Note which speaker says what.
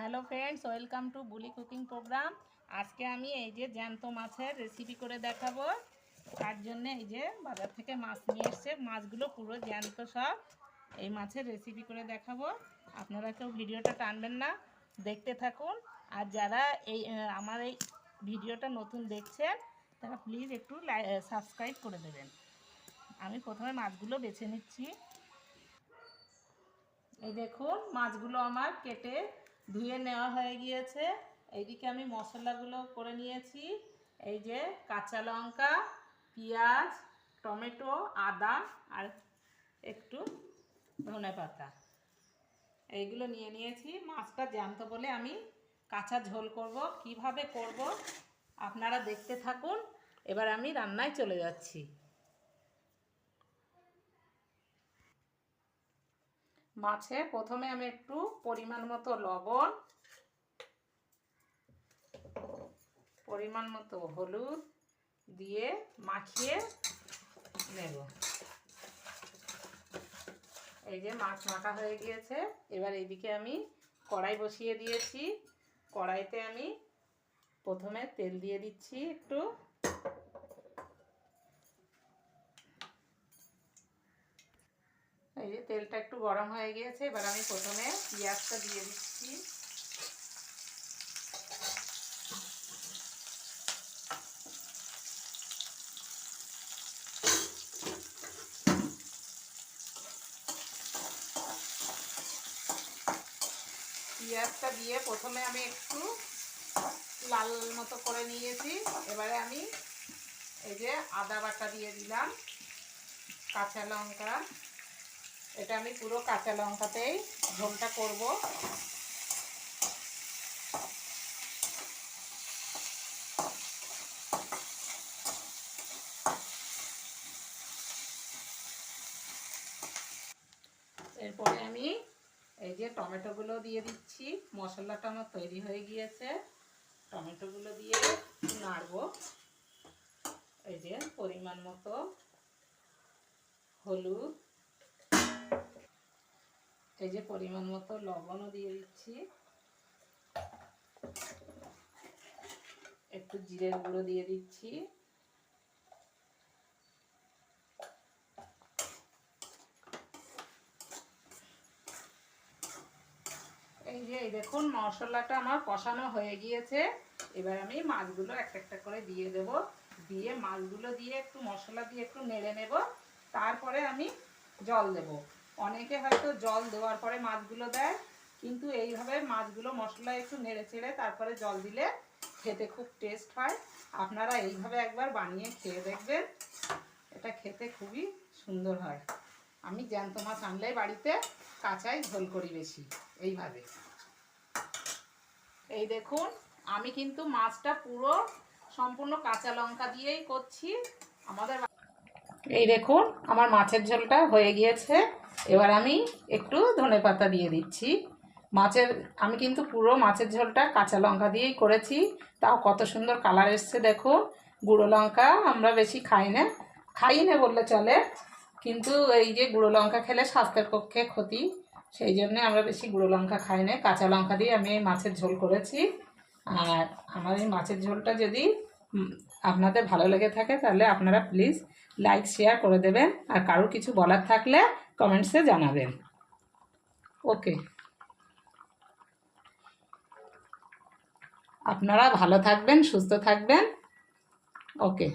Speaker 1: Hello friends, welcome to Buli cooking program. আজকে আমি এই যে জ্যান্ত মাছের রেসিপি করে দেখাবো। তার জন্য এই যে বাজার থেকে মাছ নিয়ে এসছে। মাছগুলো পুরো জ্যান্ত সব। এই মাছের রেসিপি করে দেখাবো। আপনারা কেউ ভিডিওটা টানবেন না, দেখতে থাকুন। আর যারা এই আমার এই ভিডিওটা নতুন দেখছেন, তারা প্লিজ একটু সাবস্ক্রাইব করে দেবেন। আমি প্রথমে মাছগুলো বেছে নিচ্ছি। এই দেখুন, মাছগুলো আমার কেটে ধুয়ে নেওয়া হয়ে গিয়েছে। এইদিকে আমি মশলাগুলো করে নিয়েছি। এই যে কাঁচা লঙ্কা, পেঁয়াজ, টমেটো, আদা আর একটু ধনে পাতা। এইগুলো নিয়ে নিয়েছি। মাছটা জ্যান্ত বলে আমি কাঁচা ঝোল করব। কীভাবে করব আপনারা দেখতে থাকুন। এবার আমি রান্নায় চলে যাচ্ছি। মাছে প্রথমে আমি একটু পরিমাণ মতো লবণ, পরিমাণ মতো হলুদ দিয়ে মাখিয়ে নেব। এই যে মাছ মাখা হয়ে গিয়েছে, এবার এদিকে আমি কড়াই বসিয়ে দিয়েছি। কড়াইতে আমি প্রথমে তেল দিয়ে দিচ্ছি একটু। এই যে তেলটা একটু গরম হয়ে গিয়েছে, এবার আমি প্রথমে পেঁয়াজটা দিয়ে দিচ্ছি। পেঁয়াজটা দিয়ে প্রথমে আমি একটু লাল মতো করে নিয়েছি। এবারে আমি এই যে আদা বাটা দিয়ে দিলাম, কাঁচা লঙ্কা। এটা আমি পুরো কাঁচা লঙ্কাতেই ঝোলটা করব। এরপরে আমি এই যে টমেটোগুলো দিয়ে দিচ্ছি, মশলাটা আমার তৈরি হয়ে গিয়েছে। টমেটোগুলো দিয়ে নাড়বো। এই যে পরিমাণ মতো হলুদ এই যে পরিমাণ মতো লবণও দিয়ে দিচ্ছি। একটু জিরের গুঁড়ো দিয়ে দিচ্ছি। এই যে, এই দেখুন, মশলাটা আমার কষানো হয়ে গিয়েছে। এবার আমি মাছগুলো একটা একটা করে দিয়ে দেব। দিয়ে মাছগুলো দিয়ে একটু মশলা দিয়ে একটু নেড়ে নেব। তারপরে আমি জল দেব। অনেকে হয়তো জল দেওয়ার পরে মাছগুলো দেয়, কিন্তু এইভাবে মাছগুলো মশলা একটু নেড়ে চেড়ে তারপরে জল দিলে খেতে খুব টেস্ট হয়। আপনারা এইভাবে একবার বানিয়ে খেয়ে দেখবেন, এটা খেতে খুবই সুন্দর হয়। আমি জ্যান্ত মাছ আনলে বাড়িতে কাঁচাই ঝোল করি বেশি, এইভাবে। এই দেখুন, আমি কিন্তু মাছটা পুরো সম্পূর্ণ কাঁচা লঙ্কা দিয়েই করছি। আমাদের এই দেখুন, আমার মাছের ঝোলটা হয়ে গিয়েছে। এবার আমি একটু ধনে পাতা দিয়ে দিচ্ছি। মাছের, আমি কিন্তু পুরো মাছের ঝোলটা কাঁচা লঙ্কা দিয়েই করেছি। তাও কত সুন্দর কালার এসছে দেখো গুঁড়ো লঙ্কা আমরা বেশি খাই না। খাই না বললে চলে। কিন্তু এই যে গুঁড়ো লঙ্কা খেলে স্বাস্থ্যের পক্ষে ক্ষতি। সেই জন্য আমরা বেশি গুঁড়ো লঙ্কা খাই না। কাঁচা লঙ্কা দিয়ে আমি এই মাছের ঝোল করেছি। আর আমার এই মাছের ঝোলটা যদি আপনাদের ভালো লেগে থাকে তাহলে আপনারা প্লিজ লাইক শেয়ার করে দেবেন। আর কারোর কিছু বলার থাকলে কমেন্টসে জানাবেন। ওকে আপনারা ভালো থাকবেন, সুস্থ থাকবেন। ওকে